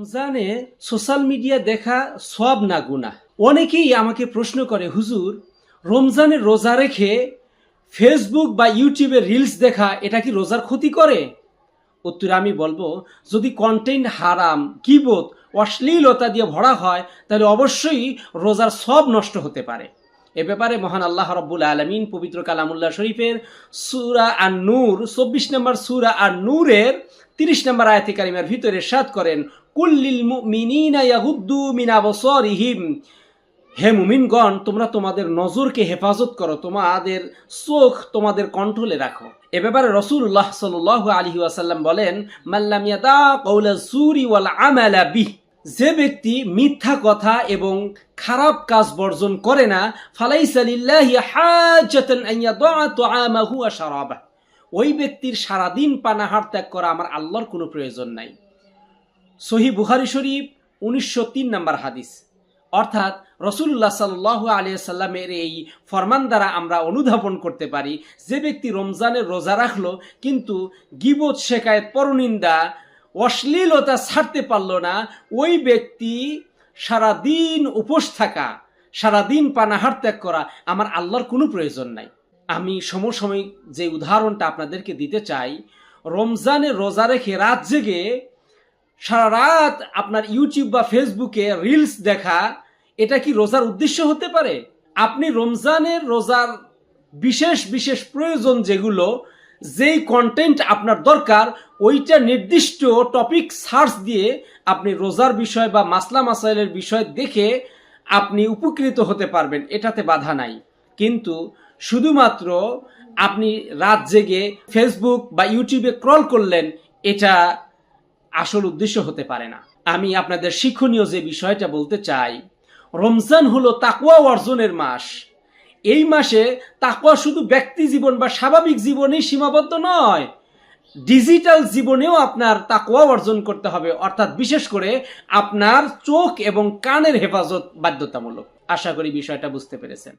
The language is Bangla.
রমজানে সোশ্যাল মিডিয়া দেখা সব না গুণা অনেকেই আমাকে প্রশ্ন করে, হুজুর, রমজানে রোজা রেখে ফেসবুক বা ইউটিউবে রিলস দেখা, এটা কি রোজার ক্ষতি করে? উত্তরে আমি বলব, যদি কন্টেন্ট হারাম কিবোধ অশ্লীলতা দিয়ে ভরা হয়, তাহলে অবশ্যই রোজার সব নষ্ট হতে পারে। এ ব্যাপারে মহান আল্লাহ রব্বুল আলমিন পবিত্র কালামুল্লাহ শরীফের সুরা আর নূর চব্বিশ নম্বর সুরা আর নূরের তিরিশ নম্বর আয়াতি কারিমার ভিতরে সাত করেন কুল্লিল মুমিনিনা ইয়াগুদ্দু মিন আবসারিহিম। হে মুমিনগণ, তোমরা তোমাদের নজরকে হেফাজত করো, তোমাদের চোখ তোমাদের কন্ট্রোলে রাখো। এ ব্যাপারে রসুল্লাহ সাল আলী ওয়াসাল্লাম বলেন মাল্লাম ইয়াদা কৌলা সুরি ওয়াল আমালা যে ব্যক্তি মিথ্যা কথা এবং খারাপ কাজ বর্জন করে না ফালাইসালিল্লাহি ওই ব্যক্তির সারাদিন পানাহার ত্যাগ করা আমার আল্লাহর কোনো প্রয়োজন নাই। সহি বুহারি শরীফ, উনিশশো তিন নম্বর হাদিস। অর্থাৎ রসুল্লাহ সাল্লাহ আলিয়া সাল্লামের এই ফরমান দ্বারা আমরা অনুধাবন করতে পারি, যে ব্যক্তি রমজানের রোজা রাখল, কিন্তু গিবত শেখায়ত পরনিন্দা অশ্লীলতা ছাড়তে পারল না। ওই ব্যক্তি সারাদিন উপোস থাকা, সারাদিন পানাহার ত্যাগ করা আমার আল্লাহর কোনো প্রয়োজন নাই। আমি সমসাময়িক যে উদাহরণটা আপনাদেরকে দিতে চাই, রমজানে রোজা রেখে রাত জেগে সারা রাত আপনার ইউটিউব বা ফেসবুকে রিলস দেখা, এটা কি রোজার উদ্দেশ্য হতে পারে? আপনি রমজানের রোজার বিশেষ বিশেষ প্রয়োজন যেগুলো, যেই কন্টেন্ট আপনার দরকার ওইটা নির্দিষ্ট টপিক সার্চ দিয়ে আপনি রোজার বিষয় বা মাসলা মাসাইলের বিষয় দেখে আপনি উপকৃত হতে পারবেন, এটাতে বাধা নাই। কিন্তু শুধুমাত্র আপনি রাত জেগে ফেসবুক বা ইউটিউবে ক্রল করলেন, এটা আসল উদ্দেশ্য হতে পারে না। আমি আপনাদের শিক্ষণীয় যে বিষয়টা বলতে চাই, রমজান হলো তাকুয়া অর্জনের মাস। এই মাসে তাকুয়া শুধু ব্যক্তি জীবন বা স্বাভাবিক জীবনেই সীমাবদ্ধ নয় ডিজিটাল জীবনেও আপনার তাকুয়া অর্জন করতে হবে, অর্থাৎ বিশেষ করে আপনার চোখ এবং কানের হেফাজত বাধ্যতামূলক। আশা করি বিষয়টা বুঝতে পেরেছেন।